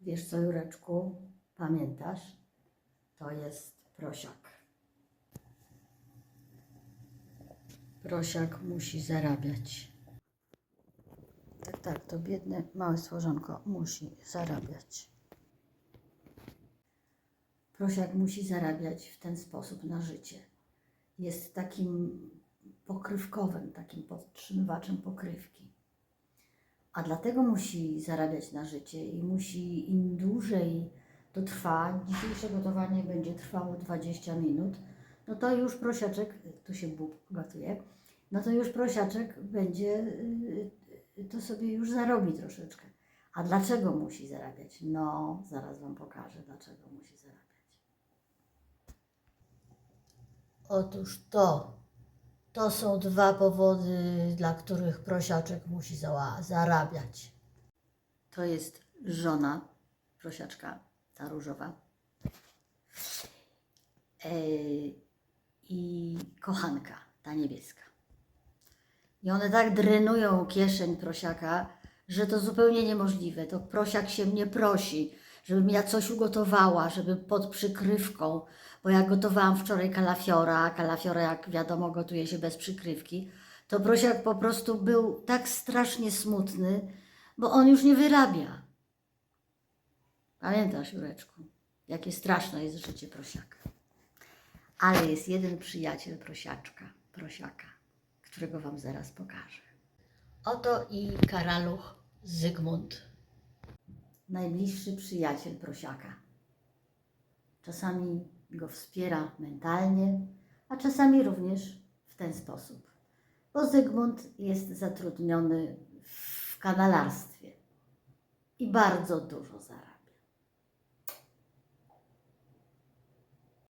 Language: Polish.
Wiesz co, Jureczku? Pamiętasz? To jest prosiak. Prosiak musi zarabiać. Tak, tak, to biedne małe stworzonko musi zarabiać. Prosiak musi zarabiać w ten sposób na życie. Jest takim pokrywkowym, takim podtrzymywaczem pokrywki. A dlatego musi zarabiać na życie i musi im dłużej to trwa, dzisiejsze gotowanie będzie trwało 20 minut, no to już prosiaczek, tu się bób gotuje, no to już prosiaczek będzie, y, to sobie już zarobi troszeczkę. A dlaczego musi zarabiać? No, zaraz Wam pokażę, dlaczego musi zarabiać. Otóż to, to są dwa powody, dla których prosiaczek musi zarabiać. To jest żona prosiaczka, ta różowa. Ej, I kochanka, ta niebieska. I one tak drenują kieszeń prosiaka, że to zupełnie niemożliwe. To prosiak się mnie prosi, żebym ja coś ugotowała, żeby pod przykrywką, bo ja gotowałam wczoraj kalafiora, a kalafiora jak wiadomo gotuje się bez przykrywki, to prosiak po prostu był tak strasznie smutny, bo on już nie wyrabia. Pamiętasz, Jureczku, jakie straszne jest życie prosiaka. Ale jest jeden przyjaciel prosiaczka, prosiaka, którego Wam zaraz pokażę. Oto i karaluch Zygmunt. Najbliższy przyjaciel prosiaka. Czasami go wspiera mentalnie, a czasami również w ten sposób. Bo Zygmunt jest zatrudniony w kanalarstwie i bardzo dużo zarabia.